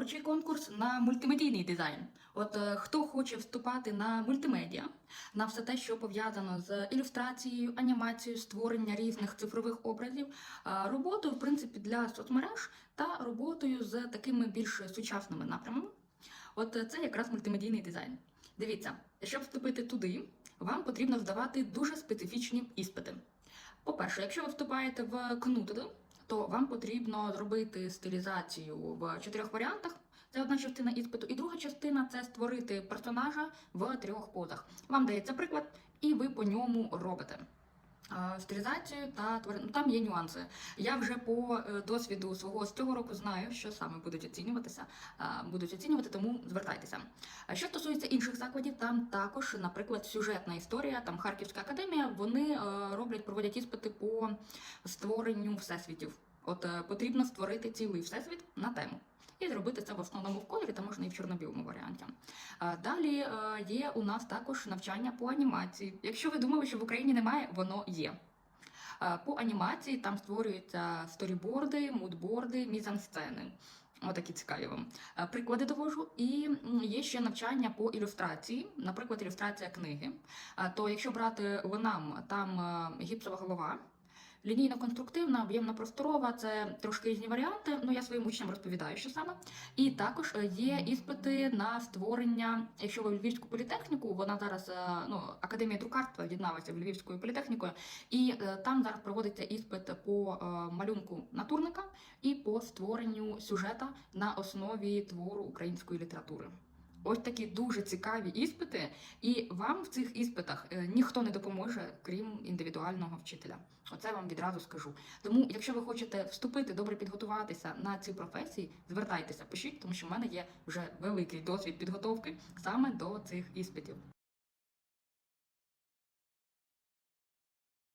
Творчий конкурс на мультимедійний дизайн. От е, хто хоче вступати на мультимедіа, на все те, що пов'язано з ілюстрацією, анімацією, створення різних цифрових образів, е, роботою, в принципі, для соцмереж та роботою з такими більш сучасними напрямами. От е, це якраз мультимедійний дизайн. Дивіться, щоб вступити туди, вам потрібно здавати дуже специфічні іспити. По-перше, якщо ви вступаєте в КНУТД, то вам потрібно зробити стилізацію в чотирьох варіантах. Це одна частина іспиту, і друга частина це створити персонажа в трьох позах. Вам дається приклад, і ви по ньому робите. Е, Стилізацію та тварин. ну, там є нюанси. Я вже по е, досвіду свого з цього року знаю, що саме будуть оцінюватися, е, будуть оцінювати, тому звертайтеся. Що стосується інших закладів, там також, наприклад, сюжетна історія, там Харківська академія, вони роблять, проводять іспити по створенню всесвітів. От е, потрібно створити цілий всесвіт на тему. І зробити це в основному в кольорі, та можна і в чорно-білому варіанті. Далі е, є у нас також навчання по анімації. Якщо ви думали, що в Україні немає, воно є. Е, По анімації там створюються сторіборди, мудборди, мізансцени. Отакі цікаві вам приклади довожу. І є ще навчання по ілюстрації, наприклад, ілюстрація книги. То якщо брати винам, там гіпсова голова. Лінійно-конструктивна, об'ємно-просторова це трошки різні варіанти. Ну я своїм учням розповідаю, що саме. І також е, є іспити на створення. Якщо ви в Львівську політехніку, вона зараз е, ну академія друкарства об'єдналася в Львівською політехнікою, і е, там зараз проводиться іспит по малюнку натурника і по створенню сюжета на основі твору української літератури. Ось такі дуже цікаві іспити, і вам в цих іспитах е, ніхто не допоможе, крім індивідуального вчителя. Оце вам відразу скажу. Тому, якщо ви хочете вступити, добре підготуватися на ці професії, звертайтеся, пишіть, тому що в мене є вже великий досвід підготовки саме до цих іспитів.